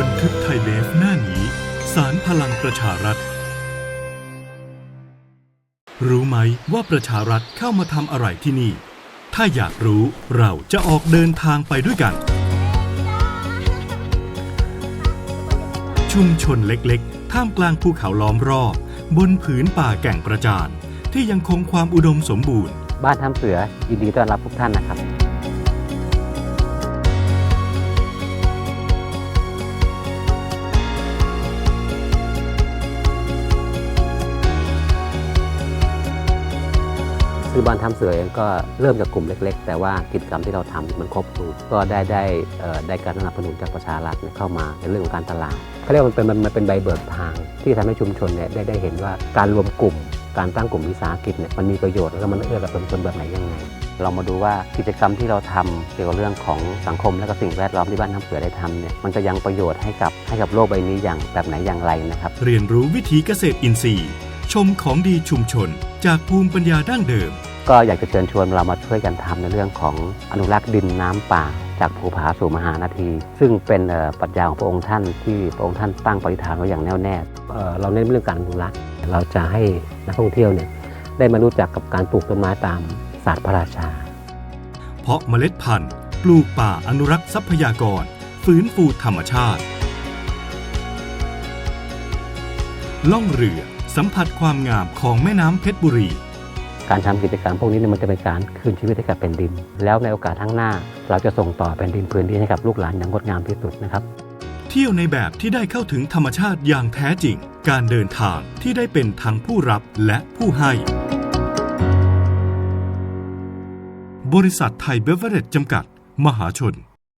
บันทึกไทยเบฟหน้านี้ สารพลังประชารัฐ รู้ไหมว่าประชารัฐเข้ามาทำอะไรที่นี่ ถ้าอยากรู้เราจะออกเดินทางไปด้วยกัน ชุมชนเล็กๆ ท่ามกลางภูเขาล้อมรอบ บนผืนป่าแก่งกระจาน ที่ยังคงความอุดมสมบูรณ์ บ้านทำเสือยินดีต้อนรับทุกท่านนะครับ คือบ้านทำเสือเองก็เริ่มจากกลุ่มเล็ก ๆ แต่ว่ากิจกรรมที่เราทำมันครบคลุมก็ได้ได้ได้การสนับสนุนจากประชารัฐเข้ามาในเรื่องของการตลาดเขาเรียกว่ามันเป็นมันเป็นใบเบิกทาง ที่ทำให้ชุมชนเนี่ยได้ได้เห็นว่าการรวมกลุ่ม การตั้งกลุ่มวิสาหกิจเนี่ยมันมีประโยชน์แล้วก็มันเอื้อกับชุมชนแบบไหนยังไงเรามาดูว่ากิจกรรมที่เราทำเกี่ยวกับเรื่องของสังคมและก็สิ่งแวดล้อมที่บ้านน้ำเสือได้ทำเนี่ยมันจะยังประโยชน์ให้กับให้กับโลกใบนี้อย่างแบบไหนอย่างไรนะครับ เรียนรู้วิถีเกษตรอินทรีย์ ชมของดีชุมชน จากภูมิปัญญาดั้งเดิม ก็อยากจะเชิญชวนเรามาช่วยกันทำในเรื่องของอนุรักษ์ดินน้ำป่า จากภูผาสู่มหานาที ซึ่งเป็นปรัชญาของพระองค์ท่านที่พระองค์ท่านตั้งปณิธานไว้อย่างแน่วแน่เราเน้นเรื่องการอนุรักษ์เราจะให้นักท่องเที่ยวเนี่ยได้มารู้จักกับการปลูกต้นไม้ตามศาสตร์พระราชา เพราะเมล็ดพันธุ์ปลูกป่าอนุรักษ์ทรัพยากร ฟื้นฟูธรรมชาติ ล่องเรือสัมผัสความงามของแม่น้ำเพชรบุรี การทำกิจกรรมพวกนี้เนี่ยมันจะเป็นการคืนชีวิตให้กับแผ่นดิน แล้วในโอกาสข้างหน้า เราจะส่งต่อแผ่นดินพื้นที่ให้กับลูกหลานอย่างงดงามที่สุดนะครับ เที่ยวในแบบที่ได้เข้าถึงธรรมชาติอย่างแท้จริง การเดินทางที่ได้เป็นทั้งผู้รับและผู้ให้ บริษัทไทยเบเวอเรจจำกัด มหาชน